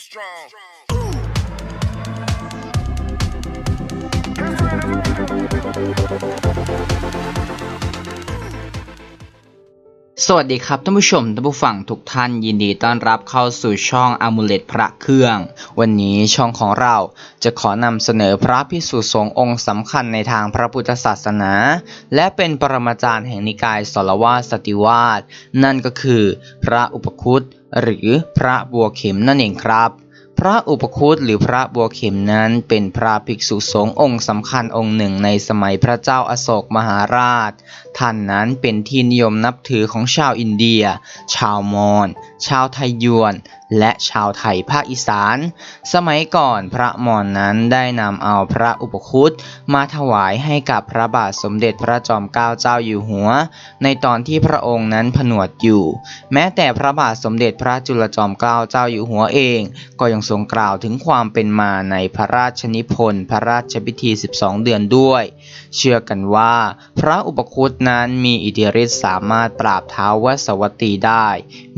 strong. Ooh. สวัสดีครับท่านผู้ชมท่านผู้ฟังทุกท่านยินดีต้อนรับเข้าสู่ช่องอามูเลตพระเครื่อง วันนี้ช่องของเราจะขอนำเสนอพระพิสุสงฆ์องค์สำคัญในทางพระพุทธศาสนา และเป็นปรมาจารย์แห่งนิกายสรวาสติวาสนั่นก็คือ พระอุปคุตหรือพระบัวเข็มนั่นเองครับ พระอุปคุตหรือพระบัวเข็มนั้นเป็นพระภิกษุสงฆ์องค์สำคัญองค์หนึ่งในสมัยพระเจ้าอโศกมหาราช ท่านนั้นเป็นที่นิยมนับถือของชาวอินเดีย ชาวมอญ ชาวไทยยวน และชาวไทยภาคอีสาน สมัยก่อนพระมอญนนั้นได้นำเอาพระอุปคุตมาถวายให้กับพระบาทสมเด็จพระจอมเกล้าเจ้าอยู่หัว ในตอนที่พระองค์นั้นผนวดอยู่ แม้แต่พระบาทสมเด็จพระจุลจอมเกล้าเจ้าอยู่หัวเอง ก็ยังทรงกล่าวถึงความเป็นมาในพระราชนิพนธ์พระราชพิธี 12 เดือนด้วย เชื่อกันว่า พระอุปคุตนั้นมีอิทธิฤทธิ์สามารถปราบเท้าววสวัตตีได้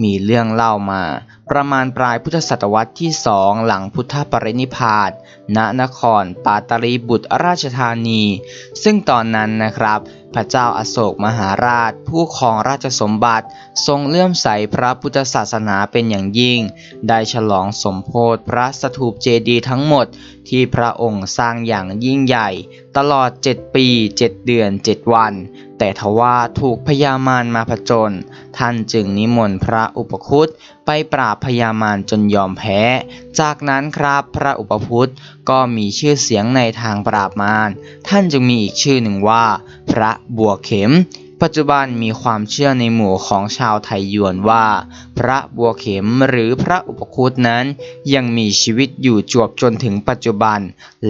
มีเรื่องเล่ามาประมาณปลายพุทธศตวรรษที่สองหลังพุทธปรินิพพาน ณ นครปาตาลีบุตรราชธานี ซึ่งตอนนั้นนะครับ พระเจ้าอาโศกมหาราช ผู้ครองราชสมบัติ ทรงเลื่อมใสพระพุทธศาสนาเป็นอย่างยิ่ง ได้ฉลองสมโพธิพระสถูปเจดีย์ทั้งหมดที่พระองค์สร้างอย่างยิ่งใหญ่ ตลอด 7 ปี 7 เดือน 7 วัน แต่ทว่าถูกพญามารมาผจญท่านจึงนิมนต์พระอุปคุตไปปราบพญามารจนยอมแพ้ จากนั้นครับพระอุปคุตก็มีชื่อเสียงในทางปราบมารท่านจึงมีอีกชื่อหนึ่งว่า พระบัวเข็ม ปัจจุบันมีความเชื่อในหมู่ของชาวไทยยวนว่า พระบัวเข็มหรือพระอุปคุตนั้น ยังมีชีวิตอยู่จวบจนถึงปัจจุบัน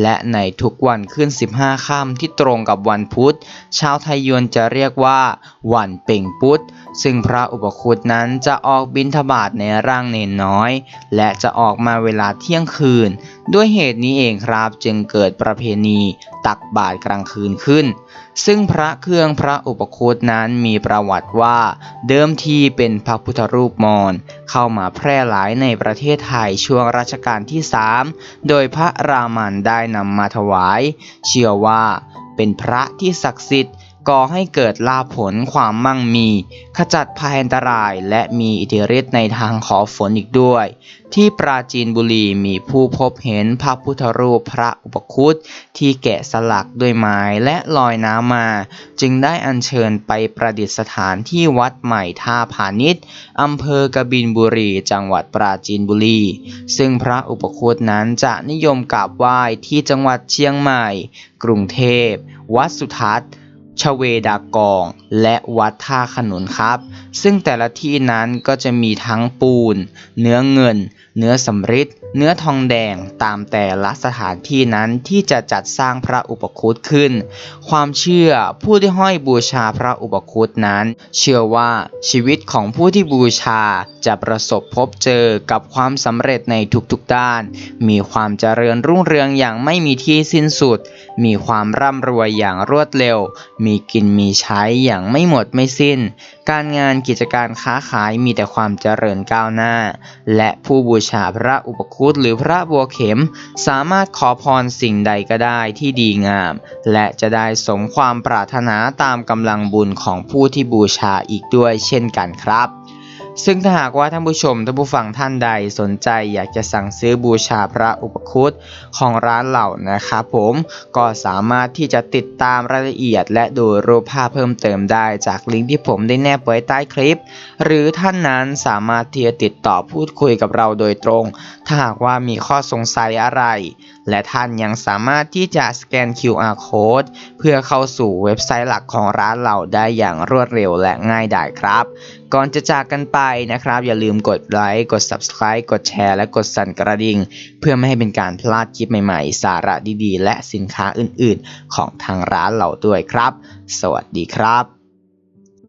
และในทุกวันขึ้น 15 ค่ำที่ตรงกับวันพุธ ชาวไทยยวนจะเรียกว่า วันเป่งพุธ ซึ่งพระอุปคุตนั้นจะออกบิณฑบาตในร่างเนนน้อย และจะออกมาเวลาเที่ยงคืน ด้วยเหตุนี้เองครับจึงเกิดประเพณีตักบาตรกลางคืนขึ้น ซึ่งพระเครื่องพระอุปคุตนั้นมีประวัติว่า เดิมทีเป็นพระพุทธรูปมอญเข้ามาแพร่หลายในประเทศไทยช่วงรัชกาลที่ 3 โดยพระรามันได้นำมาถวาย เชื่อว่าเป็นพระที่ศักดิ์สิทธิ์ ก่อให้เกิดลาภผลความมั่งมี ขจัดภัยอันตรายและมีอิทธิฤทธิ์ในทางขอฝนอีกด้วย ที่ปราจีนบุรีมีผู้พบเห็นพระพุทธรูปพระอุปคุตที่แกะสลักด้วยไม้และลอยน้ำมา จึงได้อัญเชิญไปประดิษฐานที่วัดใหม่ท่าพาณิชย์อำเภอกบินบุรีจังหวัดปราจีนบุรี ซึ่งพระอุปคุตนั้นจะนิยมกราบไหว้ที่จังหวัดเชียงใหม่ กรุงเทพ วัดสุทัศน์ ชเวดากอง และวัดท่าขนุนครับ ซึ่งแต่ละที่นั้นก็จะมีทั้งปูน เนื้อเงิน เนื้อสำริดเนื้อทองแดงตามแต่ละสถานที่นั้นที่จะจัดสร้างพระอุปคุตขึ้น ความเชื่อผู้ที่ห้อยบูชาพระอุปคุตนั้น เชื่อว่าชีวิตของผู้ที่บูชาจะประสบพบเจอกับความสำเร็จในทุกๆด้าน มีความเจริญรุ่งเรืองอย่างไม่มีที่สิ้นสุด มีความร่ำรวยอย่างรวดเร็ว มีมีกินมีใช้อย่างไม่หมดไม่สิ้น การงานกิจการค้าขายมีแต่ความเจริญก้าวหน้า และผู้บูชาพระอุปคุตหรือพระบัวเข็ม สามารถขอพรสิ่งใดก็ได้ที่ดีงาม และจะได้สมความปรารถนาตามกำลังบุญของผู้ที่บูชาอีกด้วยเช่นกันครับ ซึ่งถ้าหากว่าท่านผู้ชมท่านผู้ฟังท่านใดสนใจอยากจะสั่งซื้อบูชาพระอุปคุตของร้านเหล่านะครับผมก็สามารถที่จะติดตามรายละเอียด และดูรูปภาพเพิ่มเติมได้จากลิงก์ที่ผมได้แนบไว้ใต้คลิป หรือท่านนั้นสามารถที่จะติดต่อพูดคุยกับเราโดยตรง ถ้าหากว่ามีข้อสงสัยอะไร และท่านยังสามารถที่จะสแกน QR code เพื่อเข้าสู่เว็บไซต์หลักของร้านเราได้อย่างรวดเร็วและง่ายดายครับ ก่อนจะจากกันไปนะครับ อย่าลืมกดไลค์กด Subscribe กดแชร์และกดสั่นกระดิ่ง เพื่อไม่ให้เป็นการพลาดคลิปใหม่ๆ สาระดีๆ และสินค้าอื่นๆ ของทางร้านเราด้วยครับ สวัสดีครับ